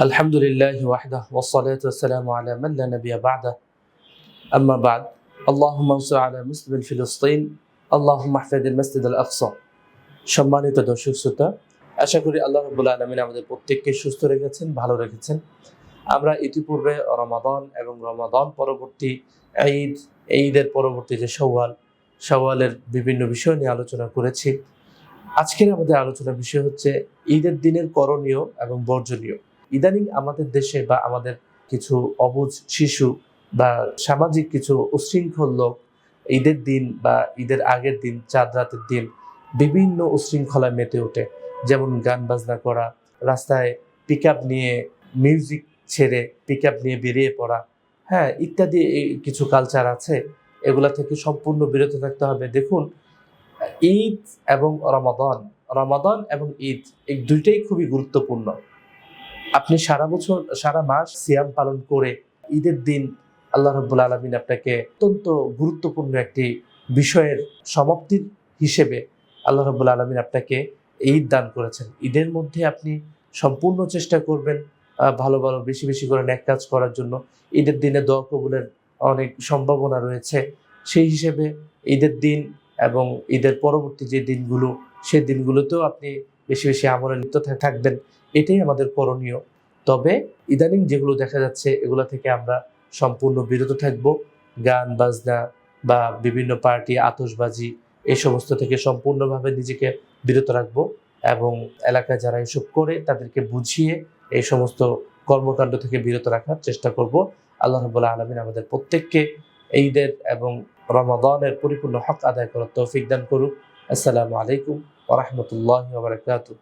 الحمد لله وحده والصلاة والسلام على من لا نبي بعده أما بعد اللهم انصر على مسلم فلسطين اللهم احفظ المسجد الأقصى সম্মানিত দর্শক শ্রোতা আশা করি আল্লাহ রবুল্লা আলমিন আমাদের প্রত্যেককে সুস্থ রেখেছেন ভালো রেখেছেন আমরা ইতিপূর্বে রমাদান এবং রমাদান পরবর্তী ঈদ ঈদের পরবর্তী যে সওয়াল সওয়ালের বিভিন্ন বিষয় নিয়ে আলোচনা করেছি আজকের আমাদের আলোচনার বিষয় হচ্ছে ঈদের দিনের করণীয় এবং বর্জনীয় ইদানিং আমাদের দেশে বা আমাদের কিছু অবুজ শিশু বা সামাজিক কিছু উশৃঙ্খল লোক ঈদের দিন বা ঈদের আগের দিন, চাঁদ রাতের দিন বিভিন্ন উশৃঙ্খলায় মেতে ওঠে। যেমন গান বাজনা করা, রাস্তায় পিক নিয়ে মিউজিক ছেড়ে পিক নিয়ে বেরিয়ে পড়া। হ্যাঁ ইত্যাদি কিছু কালচার আছে, এগুলা থেকে সম্পূর্ণ বিরত থাকতে হবে। দেখুন, ঈদ এবং রমাদান রমাদান এবং ঈদ এই দুইটাই খুবই গুরুত্বপূর্ণ। আপনি সারা বছর, সারা মাস সিয়াম পালন করে ঈদের দিন আল্লাহ রব্বুল আলমিন আপনাকে অত্যন্ত গুরুত্বপূর্ণ একটি বিষয়ের সমাপ্তির হিসেবে আল্লাহ রব্বুল আলমিন আপনাকে ঈদ দান করেছেন। ঈদের মধ্যে আপনি সম্পূর্ণ চেষ্টা করবেন ভালো ভালো, বেশি বেশি করে ন্যাক কাজ করার জন্য। ঈদের দিনে দোয়া কবুলের অনেক সম্ভাবনা রয়েছে। সেই হিসেবে ঈদের দিন এবং ঈদের পরবর্তী যে দিনগুলো সেই দিনগুলোতেও আপনি বেশি বেশি আমলে লিপ্ত থাকবেন। এটাই আমাদের করণীয়। তবে ইদানিং যেগুলো দেখা যাচ্ছে, এগুলো থেকে আমরা সম্পূর্ণ বিরত থাকব। গান, বাজনা বা বিভিন্ন পার্টি আতসবাজি এই সমস্ত থেকে সম্পূর্ণভাবে নিজেকে বিরত রাখব এবং এলাকায় যারা এসব করে তাদেরকে বুঝিয়ে এই সমস্ত কর্মকাণ্ড থেকে বিরত রাখার চেষ্টা করব। আল্লাহ রবুল্লাহ আলমিন আমাদের প্রত্যেককে ঈদের এবং রমাদানের পরিপূর্ণ হক আদায় করার তৌফিক দান করুক। আসসালামু আলাইকুম ওরহমতুল্লাহ বারকাতুহ।